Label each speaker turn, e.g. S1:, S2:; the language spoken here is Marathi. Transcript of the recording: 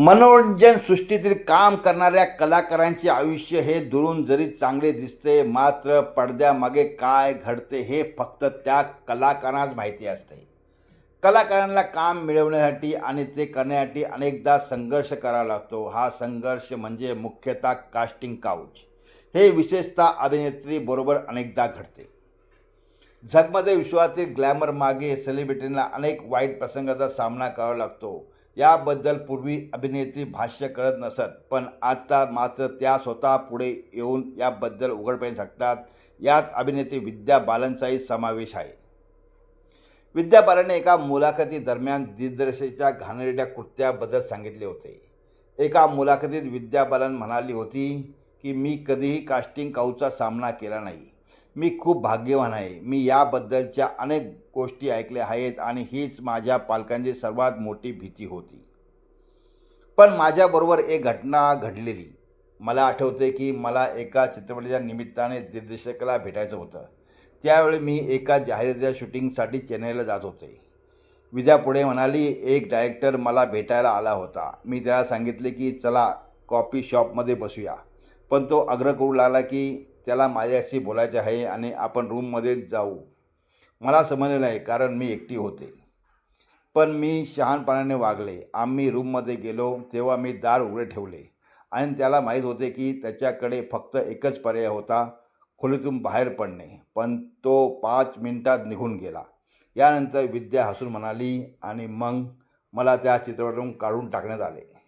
S1: मनोरंजन सृष्टीतील काम करणाऱ्या कलाकारांचे आयुष्य हे दुरून जरी चांगले दिसते मात्र पडद्यामागे काय घडते हे फक्त त्या कलाकारांनाच माहिती असते. कलाकारांना काम मिळवण्यासाठी आणि ते करण्यासाठी अनेकदा संघर्ष करावा लागतो. हा संघर्ष म्हणजे मुख्यतः कास्टिंग काउच हे विशेषतः अभिनेत्रीबरोबर अनेकदा घडते. झगमध्ये विश्वातील ग्लॅमर मागे सेलिब्रिटींना अनेक वाईट प्रसंगाचा सामना करावा लागतो. याबद्दल पूर्वी अभिनेत्री भाष्य करत नसत पण आता मात्र त्या स्वतः पुढे येऊन याबद्दल उघडपणे सांगतात. यात अभिनेत्री विद्या बालनचाही समावेश आहे. विद्या बालनने एका मुलाखतीदरम्यान दिग्दर्शकाच्या घाणेरड्या कृत्याबद्दल सांगितले होते. एका मुलाखतीत विद्या बालन म्हणाली होती की मी कधीही कास्टिंग काऊचा सामना केला नाही. मी खूप भाग्यवान आहे. मी याबद्दलच्या अनेक गोष्टी ऐकल्या आहेत आणि हीच माझ्या पालकांची सर्वात मोठी भीती होती. पण माझ्याबरोबर एक घटना घडलेली. मला आठवते की मला एका चित्रपटाच्या निमित्ताने दिग्दर्शकाला भेटायचं होतं. त्यावेळी मी एका जाहिरातीच्या शूटिंगसाठी चेन्नईला जात होते. विद्या पुढे म्हणाली एक डायरेक्टर मला भेटायला आला होता. मी त्याला सांगितले की चला कॉफी शॉपमध्ये बसूया. पण तो आग्रह करू लागला की त्याला माझ्याशी बोलायचे आहे आणि आपण रूममध्ये जाऊ. मला समजलं नाही कारण मी एकटी होते. पण मी शहाणपणाने वागले. आम्ही रूममध्ये गेलो तेव्हा मी दार उघडे ठेवले. आणि त्याला माहीत होते की त्याच्याकडे फक्त एकच पर्याय होता खोलीतून बाहेर पडणे. पण तो पाच मिनिटात निघून गेला. यानंतर विद्या हसून म्हणाली आणि मग? मला त्या चित्रपटातून काढून टाकण्यात आले.